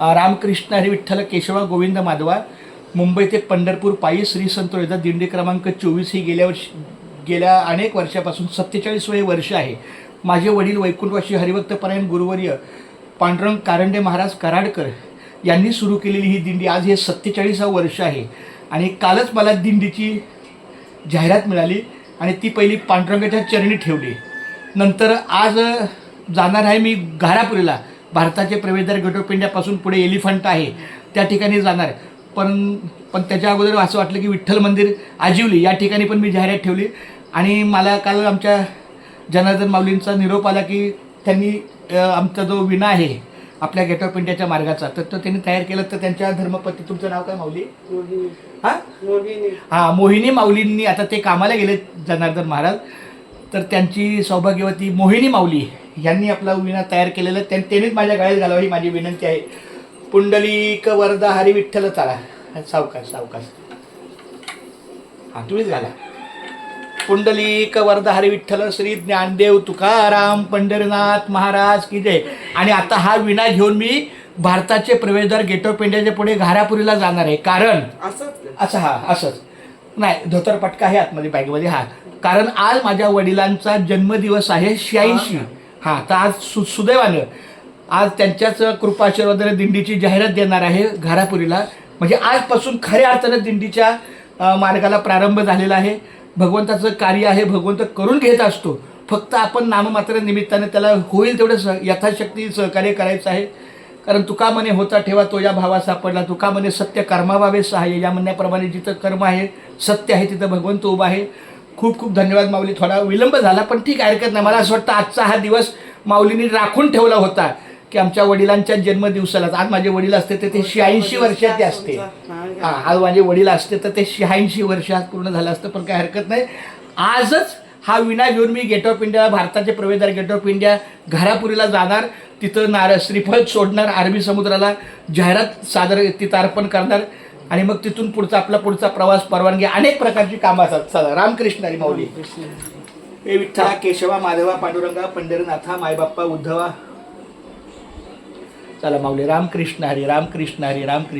रामकृष्ण हरी विठ्ठल केशवा गोविंद माधवा मुंबई ते पंढरपूर पायी श्री संत रोहिदास दिंडी क्रमांक चोवीस ही गेल्या वर्षी गेल्या अनेक वर्षापासून सत्तेचाळीसवे वर्ष आहे. माझे वडील वैकुंठवासी हरिभक्तपरायण गुरुवर्य पांडुरंग कारंडे महाराज कराडकर यांनी सुरू केलेली ही दिंडी आज हे सत्तेचाळीसावं वर्ष आहे. आणि कालच मला दिंडीची जाहिरात मिळाली आणि ती पहिली पांडुरंगाच्या चरणी ठेवली. नंतर आज जाणार आहे मी घारापुरीला. भारताचे प्रवेशद्वार गेट ऑफ इंडियापासून पुढे एलिफंट आहे. त्या ठिकाणी जाणार पण पण त्याच्या अगोदर असं वाटलं की विठ्ठल मंदिर आजिवली या ठिकाणी पण मी जाहिरात ठेवली. आणि मला काल आमच्या जनार्दन माऊलींचा निरोप आला की त्यांनी आमचा जो विना आहे आपल्या गेट ऑफ इंडियाच्या मार्गाचा तर तो त्यांनी तयार केला. तर त्यांच्या धर्मपत्नी तुमचं नाव काय माऊली? हां? मोहिनी. हा मोहिनी माऊलींनी आता ते कामाला गेले जनार्दन महाराज. तर त्यांची सौभाग्यवती मोहिनी माऊली यांनी आपला विणा तयार केलेला त्यां त्यांनीच माझ्या गळ्यात घालावं ही माझी विनंती आहे. पुंडलिक वरदा हरी विठ्ठल चाला. सावकाश सावकाश. हा तुम्हीच घाला. पुंडलिक वरदा हरी विठ्ठल श्री ज्ञानदेव तुकाराम पंढरीनाथ महाराज की जय. आणि आता हा विणा घेऊन मी भारताचे प्रवेशद्वार गेट ऑफ इंडियाच्या पुढे घारापुरीला जाणार आहे. कारण असं हा असंच. नाही धोतर पटका आहे आतमध्ये बॅगमध्ये हा. कारण आज माझ्या वडिलांचा जन्मदिवस आहे शहाऐंशी. हां तर आज सु सुदैवानं आज त्यांच्याच कृपाशीर्वादाने दिंडीची जाहिरात देणार आहे घारापुरीला. म्हणजे आजपासून खऱ्या अर्थानं दिंडीच्या मार्गाला प्रारंभ झालेला आहे. भगवंताचं कार्य आहे भगवंत करून घेत असतो. फक्त आपण नाममात्र निमित्ताने त्याला होईल तेवढं स यथाशक्ती सहकार्य करायचं आहे. कारण तुका मने होता ठेवा तो या भावा सापडला. तुका मने सत्य कर्माभावे सहाय्य. या म्हणण्याप्रमाणे जिथं कर्म आहे सत्य आहे तिथं भगवंत उभा आहे. खूप खूप धन्यवाद माऊली. थोडा विलंब झाला पण ठीक हरकत नाही. मला असं वाटतं आजचा हा दिवस माऊलींनी राखून ठेवला होता की आमच्या वडिलांच्या जन्मदिवसाला आज माझे वडील असते तर ते शहाऐंशी वर्षाचे असते. आज माझे वडील असते तर ते शहाऐंशी वर्षात पूर्ण झालं असतं पण काही हरकत नाही. आजच हा विना घेऊन मी गेट ऑफ इंडिया भारताचे प्रवेशद्वार गेट ऑफ इंडिया घारापुरीला जाणार. तिथं नार श्रीफळ सोडणार अरबी समुद्राला जाहिरात सादर तिथं अर्पण करणार. आणि मग तिथून पुढचा आपला पुढचा प्रवास परवानगी अनेक प्रकारची कामं असतात. चला रामकृष्ण हरी माऊली. हे विठ्ठला केशवा माधवा पांडुरंगा पंढरीनाथा मायबाप्पा उद्धवा. चला माऊली रामकृष्ण हरी रामकृष्ण हरी रामकृष्ण